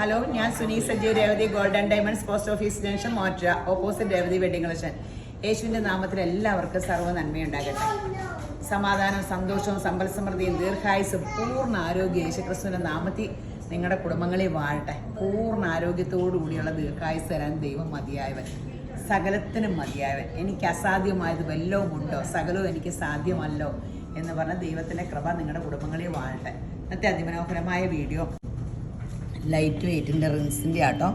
Hello ഞാൻ Suni Sajeev Revathi golden diamonds post office junction മോറ്റ opposite Revathi wedding collection യേശുവിന്റെ നാമത്തിൽ എല്ലാവർക്കും സർവ നന്മയുണ്ടാകട്ടെ. സമാധാനം സന്തോഷവും സമ്പൽ സമൃദ്ധിയും ദീർഘായുസും പൂർണ ആരോഗ്യം യേശുക്രിസ്തുവിന്റെ നാമത്തിൽ നിങ്ങളുടെ കുടുംബങ്ങളിൽ വാഴട്ടെ. പൂർണ ആരോഗ്യത്തോടു കൂടിയുള്ള ദീർഘായുസ് തരാൻ ദൈവം മതിയായവൻ. സകലത്തിനും മതിയായവൻ. എനിക്ക് അസാധ്യമായത് വല്ലതും ഉണ്ടോ? സകലവും എനിക്ക് സാധ്യമല്ലോ എന്ന് പറഞ്ഞ ദൈവത്തിന്റെ കൃപ നിങ്ങളുടെ കുടുംബങ്ങളിൽ വാഴട്ടെ. ഇന്നത്തെ അതിമനോഹരമായ വീഡിയോ ലൈറ്റ് വെയ്റ്റിന്റെ റിങ്സിന്റെ ആട്ടോ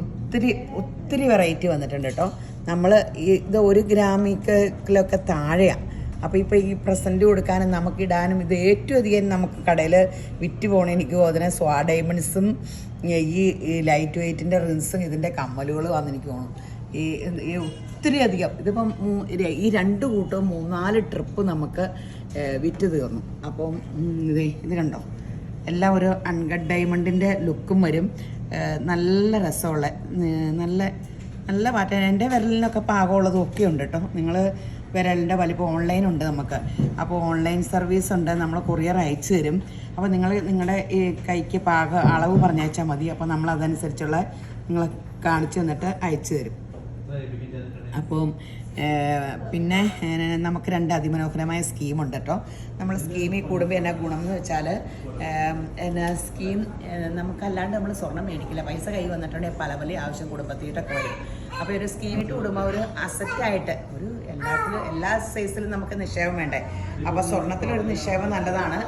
ഒത്തിരി ഒത്തിരി വെറൈറ്റി വന്നിട്ടുണ്ട് കേട്ടോ നമ്മൾ ഇത് ഒരു ഗ്രാമിക്കിലൊക്കെ താഴെയാണ് അപ്പോൾ ഇപ്പോൾ ഈ പ്രസന്റ് കൊടുക്കാനും നമുക്ക് ഇടാനും ഇത് ഏറ്റവും അധികം നമുക്ക് കടയിൽ വിറ്റ് പോകണം എനിക്ക് തോന്നുന്നത് സ്വാ ഡയമണ്ട്സും ഈ ലൈറ്റ് വെയ്റ്റിന്റെ റിൻസും ഇതിന്റെ കമ്മലുകളും വന്ന് എനിക്ക് തോന്നുന്നു. ഈ ഒത്തിരി അധികം. ഇതിപ്പം ഈ രണ്ട് കൂട്ടവും മൂന്നാൽ ട്രിപ്പ് നമുക്ക് വിറ്റ് തീർന്നു. അപ്പം ഇതേ ഇത് കണ്ടോ? എല്ലാം ഒരു അൺകട്ട് ഡയമണ്ടിന്റെ ലുക്കും വരും. നല്ല രസമുള്ള നല്ല നല്ല പാറ്റേൺ എന്റെ വിരലിനൊക്കെ പാകമുള്ളതും ഒക്കെ ഉണ്ട് കേട്ടോ നിങ്ങൾ വിരലിന്റെ വലിപ്പം ഓൺലൈൻ ഉണ്ട് നമുക്ക്. അപ്പോൾ ഓൺലൈൻ സർവീസ് ഉണ്ട്. നമ്മൾ കൊറിയർ അയച്ചു തരും. അപ്പോൾ നിങ്ങൾ നിങ്ങളുടെ ഈ കൈക്ക് പാക അളവ് പറഞ്ഞയച്ചാൽ മതി. അപ്പോൾ നമ്മൾ അതനുസരിച്ചുള്ള നിങ്ങൾ കാണിച്ചു തന്നിട്ട് അയച്ചു തരും. അപ്പം പിന്നെ നമുക്ക് രണ്ട് അതിമനോഹരമായ സ്കീമുണ്ട് കേട്ടോ നമ്മൾ സ്കീമിൽ കൂടുമ്പോൾ എന്നാ ഗുണം എന്ന് വെച്ചാൽ എന്നാ സ്കീം നമുക്കല്ലാണ്ട് നമ്മൾ സ്വർണം മേടിക്കില്ല. പൈസ കൈ വന്നിട്ടുണ്ടെങ്കിൽ പല പല ആവശ്യം കുടുംബത്തിയിട്ടൊക്കെ വരും. അപ്പോൾ ഒരു സ്കീമിട്ട് കൂടുമ്പോൾ ഒരു അസറ്റായിട്ട് ഒരു എല്ലാത്തിലും എല്ലാ സൈസിലും നമുക്ക് നിക്ഷേപം വേണ്ടേ? അപ്പോൾ സ്വർണത്തിലൊരു നിക്ഷേപം നല്ലതാണ്.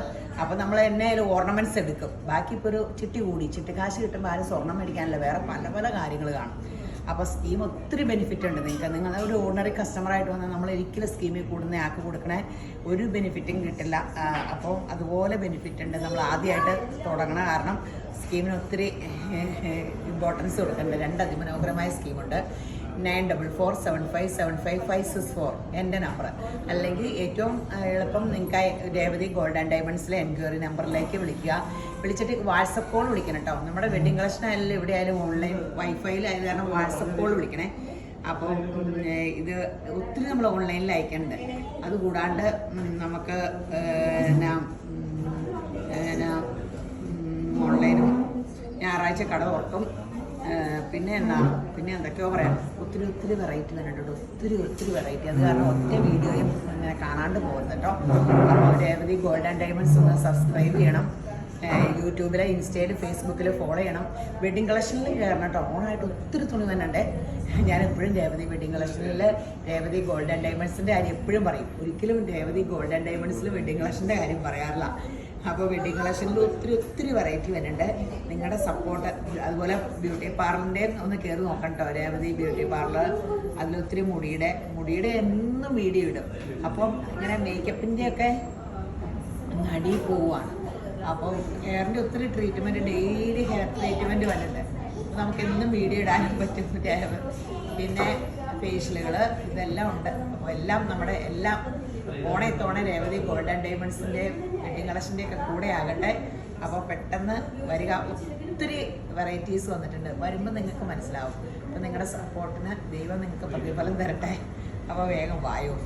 അപ്പോൾ നമ്മൾ എന്നെ ഒരു ഓർണമെന്റ്സ് എടുക്കും. ബാക്കി ഇപ്പോൾ ഒരു ചിട്ടി കൂടി ചിട്ടി കാശ് കിട്ടുമ്പോൾ ആരും സ്വർണം മേടിക്കാനില്ല. വേറെ പല പല കാര്യങ്ങൾ കാണും. അപ്പോൾ സ്കീം ഒത്തിരി ബെനിഫിറ്റ് ഉണ്ട് നിങ്ങൾക്ക്. നിങ്ങൾ ഒരു ഓർഡിനറി കസ്റ്റമറായിട്ട് വന്നാൽ നമ്മൾ ഒരിക്കലും സ്കീമിൽ കൂടുന്ന ആക്ക് കൊടുക്കണേ ഒരു ബെനിഫിറ്റും കിട്ടില്ല. അപ്പോൾ അതുപോലെ ബെനിഫിറ്റ് ഉണ്ട്. നമ്മൾ ആദ്യമായിട്ട് തുടങ്ങണം. കാരണം സ്കീമിന് ഒത്തിരി ഇമ്പോർട്ടൻസ് കൊടുക്കുന്നുണ്ട് രണ്ട് അതിമനോഹരമായ സ്കീമുണ്ട് nine double four seven five seven five five six four എന്റെ നമ്പർ അല്ലെങ്കിൽ ഏറ്റവും എളുപ്പം നിങ്ങൾക്ക് രേവതി ഗോൾഡ് ആൻഡ് ഡയമണ്ട്സിലെ എൻക്വയറി നമ്പറിലേക്ക് വിളിക്കുക. വിളിച്ചിട്ട് വാട്സപ്പ് കോൾ വിളിക്കണം കേട്ടോ നമ്മുടെ വെഡിങ് കളക്ഷൻ ആയാലും എവിടെ ആയാലും ഓൺലൈൻ വൈഫൈയിലായത് കാരണം വാട്സപ്പ് കോൾ വിളിക്കണേ. അപ്പോൾ ഇത് ഒത്തിരി നമ്മൾ ഓൺലൈനിൽ അയക്കുന്നുണ്ട് അതുകൂടാണ്ട് നമുക്ക് ഓൺലൈനും ഞായറാഴ്ച കട തുറക്കും. പിന്നെ എന്താ? പിന്നെ എന്തൊക്കെയോ പറയാം. ഒത്തിരി ഒത്തിരി വെറൈറ്റി വരുന്നുണ്ട് ഒത്തിരി ഒത്തിരി വെറൈറ്റി അത് കാരണം ഒറ്റ വീഡിയോയും ഇങ്ങനെ കാണാണ്ട് പോകുന്നുണ്ടോ അപ്പോൾ രേവതി ഗോൾഡ് ആൻഡ് ഡയമണ്ട്സ് ഒന്ന് സബ്സ്ക്രൈബ് ചെയ്യണം. യൂട്യൂബിൽ ഇൻസ്റ്റയിൽ ഫേസ്ബുക്കിൽ ഫോളോ ചെയ്യണം. വെഡിങ് കളക്ഷനിൽ കയറണം കേട്ടോ. ഓണായിട്ട് ഒത്തിരി തുണി വന്നുണ്ട് ഞാൻ എപ്പോഴും രേവതി വെഡിങ് കളക്ഷനിൽ രേവതി ഗോൾഡൻ ഡയമണ്ട്സിന്റെ കാര്യം എപ്പോഴും പറയും. ഒരിക്കലും രേവതി ഗോൾഡൻ ഡയമണ്ട്സിൽ വെഡിങ് കളക്ഷന്റെ കാര്യം പറയാറില്ല. അപ്പോൾ വെഡിങ് കളക്ഷനിൽ ഒത്തിരി ഒത്തിരി വെറൈറ്റി വരുന്നുണ്ട് നിങ്ങളുടെ സപ്പോർട്ട് അതുപോലെ ബ്യൂട്ടി പാർലറിന്റെ ഒന്ന് കയറി നോക്കണ്ടോ രേവതി ബ്യൂട്ടി പാർലർ അതിലൊത്തിരി മുടിയുടെ മുടിയുടെ എന്നും വീഡിയോ ഇടും. അപ്പം ഇങ്ങനെ മേക്കപ്പിന്റെയൊക്കെ നടി പോവാണ് അപ്പം ഹെയറിന്റെ ഒത്തിരി ട്രീറ്റ്മെന്റ് ഡെയിലി ഹെയർ ട്രീറ്റ്മെന്റ് അപ്പോൾ നമുക്ക് എന്നും വീഡിയോ ഇടാനും പറ്റും പിന്നെ ഫേഷ്യലുകൾ ഇതെല്ലാം ഉണ്ട്. അപ്പോൾ എല്ലാം നമ്മുടെ എല്ലാം ഓണെ തോണെ രേവതി ഗോൾഡൻ ഡയമണ്ട്സിന്റെ വെഡിങ് കളക്ഷന്റെ ഒക്കെ കൂടെ ആകട്ടെ. അപ്പോൾ പെട്ടെന്ന് വരിക. ഒത്തിരി വെറൈറ്റീസ് വന്നിട്ടുണ്ട്. വരുമ്പോൾ നിങ്ങൾക്ക് മനസ്സിലാവും. അപ്പോൾ നിങ്ങളുടെ സപ്പോർട്ടിന് ദൈവം നിങ്ങൾക്ക് പ്രതിഫലം തരട്ടെ. അപ്പോൾ വേഗം വായോ.